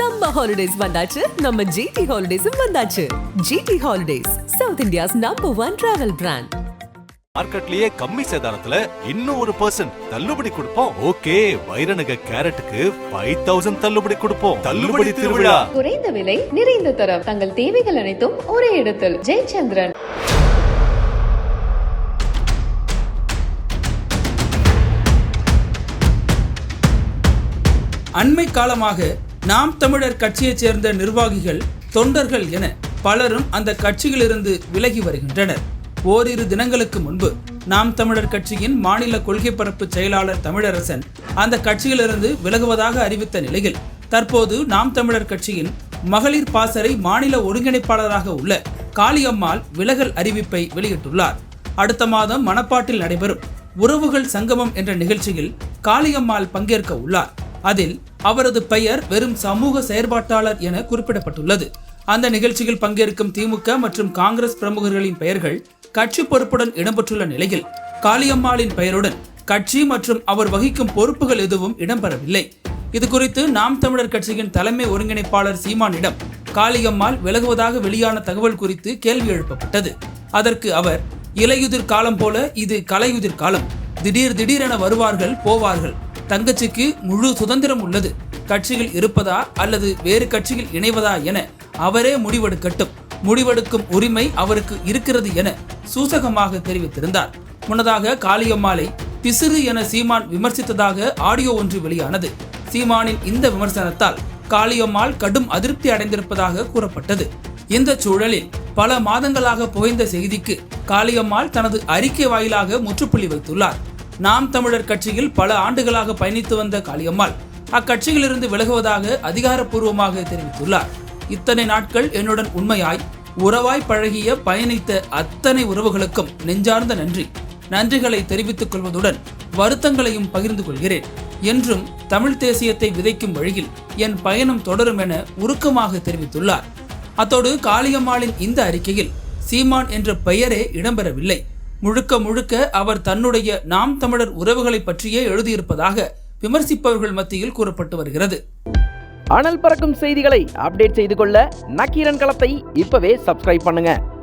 Summer holidays வந்தாச்சு. நம்ம GT ஹாலிடேஸும் வந்தாச்சு. GT holidays South India's number one travel brand மார்க்கெட்லயே கம்மி சேதாரத்துல இன்னும் ஒரு பர்சன்ட் தள்ளுபடி கொடுப்போம். ஓகே வைரநக கேரட்டுக்கு ஃபைவ் தௌசண்ட் தள்ளுபடி கொடுப்போம். தள்ளுபடி திருவிழா. குறைந்த விலை நிறைந்த தரம். தங்கள் தேவைகள் அனைத்தும் ஒரே இடத்தில். ஜெயச்சந்திரன். அண்மை காலமாக நாம் தமிழர் கட்சியைச் சேர்ந்த நிர்வாகிகள் தொண்டர்கள் என பலரும் அந்த கட்சியிலிருந்து விலகி வருகின்றனர். ஓரிரு தினங்களுக்கு முன்பு நாம் தமிழர் கட்சியின் மாநில கொள்கை பரப்பு செயலாளர் தமிழரசன் அந்த கட்சியிலிருந்து விலகுவதாக அறிவித்த நிலையில் தற்போது நாம் தமிழர் கட்சியின் மகளிர் பாசறை மாநில ஒருங்கிணைப்பாளராக உள்ள காளியம்மாள் விலகல் அறிவிப்பை வெளியிட்டுள்ளார். அடுத்த மாதம் மணப்பாட்டில் நடைபெறும் உறவுகள் சங்கமம் என்ற நிகழ்ச்சியில் காளியம்மாள் பங்கேற்க உள்ளார். அதில் அவரது பெயர் வெறும் சமூக செயற்பாட்டாளர் என குறிப்பிடப்பட்டுள்ளது. அந்த நிகழ்ச்சியில் பங்கேற்கும் திமுக மற்றும் காங்கிரஸ் பிரமுகர்களின் பெயர்கள் கட்சி பொறுப்புடன் இடம்பெற்றுள்ள நிலையில் காளியம்மாளின் பெயருடன் கட்சி மற்றும் அவர் வகிக்கும் பொறுப்புகள் எதுவும் இடம்பெறவில்லை. இது குறித்து நாம் தமிழர் கட்சியின் தலைமை ஒருங்கிணைப்பாளர் சீமானிடம் காளியம்மாள் விலகுவதாக வெளியான தகவல் குறித்து கேள்வி எழுப்பப்பட்டது. அதற்கு அவர் இலையுதிர் காலம் போல இது கலையுதிர் காலம். திடீர் திடீரென வருவார்கள் போவார்கள். தங்கச்சிக்கு முழு சுதந்திரம் உள்ளது. கட்சியில் இருப்பதா அல்லது வேறு கட்சியில் இணைவதா என அவரே முடிவெடுக்கட்டும். முடிவெடுக்கும் உரிமை அவருக்கு இருக்கிறது என சூசகமாக தெரிவித்திருந்தார். முன்னதாக காளியம்மாளை பிசிறு என சீமான் விமர்சித்ததாக ஆடியோ ஒன்று வெளியானது. சீமானின் இந்த விமர்சனத்தால் காளியம்மாள் கடும் அதிருப்தி அடைந்திருப்பதாக கூறப்பட்டது. இந்த சூழலில் பல மாதங்களாக புகைந்த செய்திக்கு காளியம்மாள் தனது அறிக்கை வாயிலாக முற்றுப்புள்ளி வைத்துள்ளார். நாம் தமிழர் கட்சியில் பல ஆண்டுகளாக பயணித்து வந்த காளியம்மாள் அக்கட்சியிலிருந்து விலகுவதாக அதிகாரப்பூர்வமாக தெரிவித்துள்ளார். இத்தனை நாட்கள் என்னுடன் உண்மையாய் உறவாய் பழகிய பயணித்த அத்தனை உறவுகளுக்கும் நெஞ்சார்ந்த நன்றி. நன்றிகளை தெரிவித்துக் கொள்வதுடன் வருத்தங்களையும் பகிர்ந்து கொள்கிறேன். என்றும் தமிழ் தேசியத்தை விதைக்கும் வழியில் என் பயணம் தொடரும் என உருக்கமாக தெரிவித்துள்ளார். அத்தோடு காளியம்மாளின் இந்த அறிக்கையில் சீமான் என்ற பெயரே இடம்பெறவில்லை. முழுக்க முழுக்க அவர் தன்னுடைய நாம் தமிழர் உறவுகளை பற்றியே எழுதியிருப்பதாக விமர்சிப்பவர்கள் மத்தியில் கூறப்பட்டு வருகிறது. அனல் பறக்கும் செய்திகளை அப்டேட் செய்து கொள்ள நக்கீரன் களத்தை இப்பவே சப்ஸ்கிரைப் பண்ணுங்க.